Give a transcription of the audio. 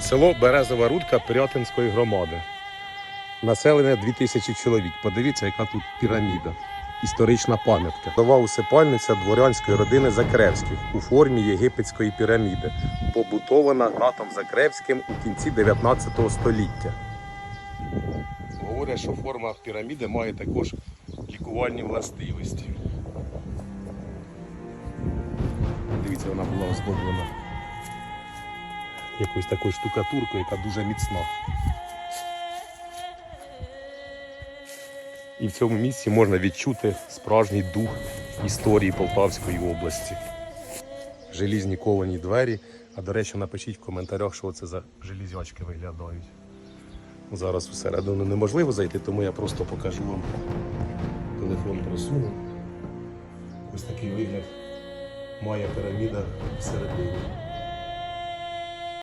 Село Березова Рудка Пирятинської громади. Населення 2000 чоловік. Подивіться, яка тут піраміда. Історична пам'ятка. Нова усипальниця дворянської родини Закревських у формі єгипетської піраміди, побутована гратом Закревським у кінці 19 століття. Говорять, що форма піраміди має також лікувальні властивості. Дивіться, вона була оздоблена якоюсь такою штукатуркою, яка дуже міцна. І в цьому місці можна відчути справжній дух історії Полтавської області. Желізні ковані двері. А до речі, напишіть в коментарях, що це за железячки виглядають. Зараз всередину неможливо зайти, тому я просто покажу вам телефон просуну. Ось такий вигляд має піраміда всередині.